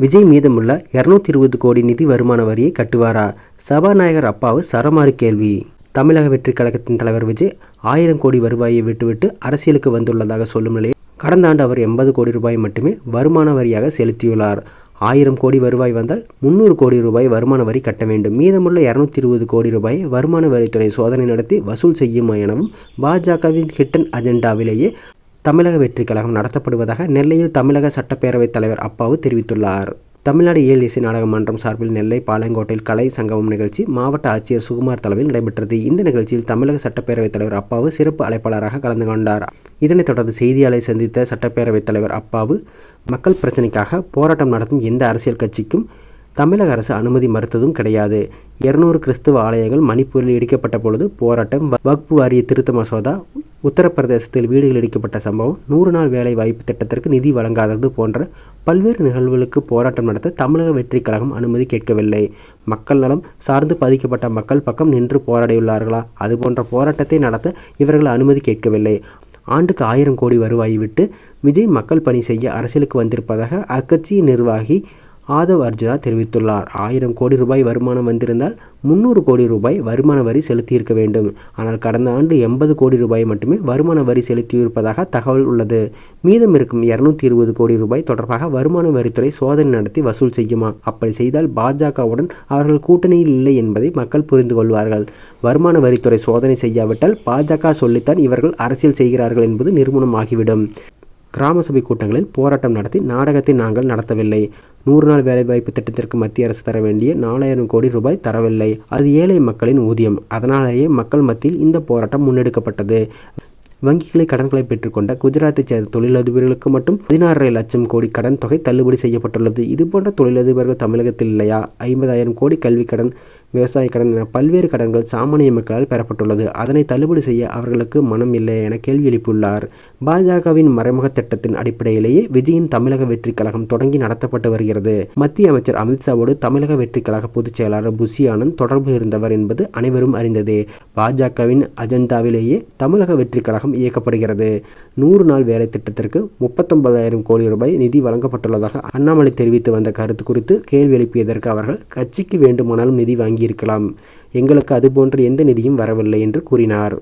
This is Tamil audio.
விஜய் மீதமுள்ள இருநூத்தி இருபது கோடி நிதி வருமான வரியை கட்டுவாரா? சபாநாயகர் அப்பாவு சரமாரி கேள்வி. தமிழக வெற்றி கழகத்தின் தலைவர் விஜய் ஆயிரம் கோடி வருவாயை விட்டுவிட்டு அரசியலுக்கு வந்துள்ளதாக சொல்லும் நிலையில் கடந்த ஆண்டு அவர் எண்பது கோடி ரூபாய் மட்டுமே வருமான வரியாக செலுத்தியுள்ளார். ஆயிரம் கோடி வருவாய் வந்தால் முந்நூறு கோடி ரூபாய் வருமான வரி கட்ட வேண்டும். மீதமுள்ள இருநூத்தி இருபது கோடி ரூபாய் வருமான வரித்துறை சோதனை நடத்தி வசூல் செய்யுமா எனவும் பாஜகவின் ஹிட்டன் அஜெண்டாவிலேயே தமிழக வெற்றி கழகம் நடத்தப்படுவதாக நெல்லையில் தமிழக சட்டப்பேரவைத் தலைவர் அப்பாவு தெரிவித்துள்ளார். தமிழ்நாடு இயல் இசை நாடக மன்றம் சார்பில் நெல்லை பாளையங்கோட்டையில் கலை சங்கமம் நிகழ்ச்சி மாவட்ட ஆட்சியர் சுகுமார் தலைமையில் நடைபெற்றது. இந்த நிகழ்ச்சியில் தமிழக சட்டப்பேரவைத் தலைவர் அப்பாவு சிறப்பு அழைப்பாளராக கலந்து கொண்டார். இதனைத் தொடர்ந்து செய்தியாளரை சந்தித்த சட்டப்பேரவைத் தலைவர் அப்பாவு மக்கள் பிரச்சினைக்காக போராட்டம் நடத்தும் எந்த அரசியல் கட்சிக்கும் தமிழக அரசு அனுமதி மறுத்ததும் கிடையாது. இருநூறு கிறிஸ்துவ ஆலயங்கள் மணிப்பூரில் இடிக்கப்பட்ட பொழுது போராட்டம் வக்பு வாரிய திருத்த மசோதா உத்தரப்பிரதேசத்தில் வீடுகள் இடிக்கப்பட்ட சம்பவம் நூறு நாள் வேலை வாய்ப்பு திட்டத்திற்கு நிதி வழங்காதது போன்ற பல்வேறு நிகழ்வுகளுக்கு போராட்டம் நடத்த தமிழக வெற்றி கழகம் அனுமதி கேட்கவில்லை. மக்கள் நலம் சார்ந்து பாதிக்கப்பட்ட மக்கள் பக்கம் நின்று போராடியுள்ளார்களா? அதுபோன்ற போராட்டத்தை நடத்த இவர்கள் அனுமதி கேட்கவில்லை. ஆண்டுக்கு ஆயிரம் கோடி வருவாயை விட்டு விஜய் மக்கள் பணி செய்ய அரசியலுக்கு வந்திருப்பதாக அக்கட்சியின் நிர்வாகி ஆதவ் அர்ஜுனா தெரிவித்துள்ளார். ஆயிரம் கோடி ரூபாய் வருமானம் வந்திருந்தால் முந்நூறு கோடி ரூபாய் வருமான வரி செலுத்தியிருக்க வேண்டும். ஆனால் கடந்த ஆண்டு எண்பது கோடி ரூபாய் மட்டுமே வருமான வரி செலுத்தியிருப்பதாக தகவல் உள்ளது. மீதம் இருக்கும் இருநூத்தி இருபது கோடி ரூபாய் தொடர்பாக வருமான வரித்துறை சோதனை நடத்தி வசூல் செய்யுமா? அப்படி செய்தால் பாஜகவுடன் அவர்கள் கூட்டணியில் இல்லை என்பதை மக்கள் புரிந்து கொள்வார்கள். வருமான வரித்துறை சோதனை செய்யாவிட்டால் பாஜக சொல்லித்தான் இவர்கள் அரசியல் செய்கிறார்கள் என்பது நிறுவனமாகிவிடும். கிராம சபை கூட்டங்களில் போராட்டம் நடத்தி நாடகத்தை நாங்கள் நடத்தவில்லை. நூறு நாள் வேலைவாய்ப்பு திட்டத்திற்கு மத்திய அரசு தர வேண்டிய நாலாயிரம் கோடி ரூபாய் தரவில்லை. அது ஏழை மக்களின் ஊதியம். அதனாலேயே மக்கள் மத்தியில் இந்த போராட்டம் முன்னெடுக்கப்பட்டது. வங்கிகளை கடன்களை பெற்றுக்கொண்ட குஜராத்தைச் சேர்ந்த தொழிலதிபர்களுக்கு மட்டும் பதினாறரை லட்சம் கோடி கடன் தொகை தள்ளுபடி செய்யப்பட்டுள்ளது. இதுபோன்ற தொழிலதிபர்கள் தமிழகத்தில் இல்லையா? ஐம்பதாயிரம் கோடி கல்வி கடன் விவசாய கடன் என பல்வேறு கடன்கள் சாமானிய மக்களால் பெறப்பட்டுள்ளது. அதனை தள்ளுபடி செய்ய அவர்களுக்கு மனம் இல்லை என கேள்வி எழுப்பியுள்ளார். பாஜகவின் மறைமுக திட்டத்தின் அடிப்படையிலேயே விஜயின் தமிழக வெற்றி கழகம் தொடங்கி நடத்தப்பட்டு வருகிறது. மத்திய அமைச்சர் அமித்ஷாவோடு தமிழக வெற்றி கழக பொதுச் செயலாளர் புஷி ஆனந்த் தொடர்பு இருந்தவர் என்பது அனைவரும் அறிந்ததே. பாஜகவின் அஜெண்டாவிலேயே தமிழக வெற்றி கழகம் இயக்கப்படுகிறது. நூறு நாள் வேலை திட்டத்திற்கு முப்பத்தொன்பதாயிரம் கோடி ரூபாய் நிதி வழங்கப்பட்டுள்ளதாக அண்ணாமலை தெரிவித்து வந்த கருத்து குறித்து கேள்வி எழுப்பியதற்கு அவர்கள் கட்சிக்கு வேண்டுமானாலும் நிதி வாங்கி வாங்கியிருக்கலாம் எங்களுக்கு அதுபோன்ற எந்த நிதியும் வரவில்லை என்று கூறினார்.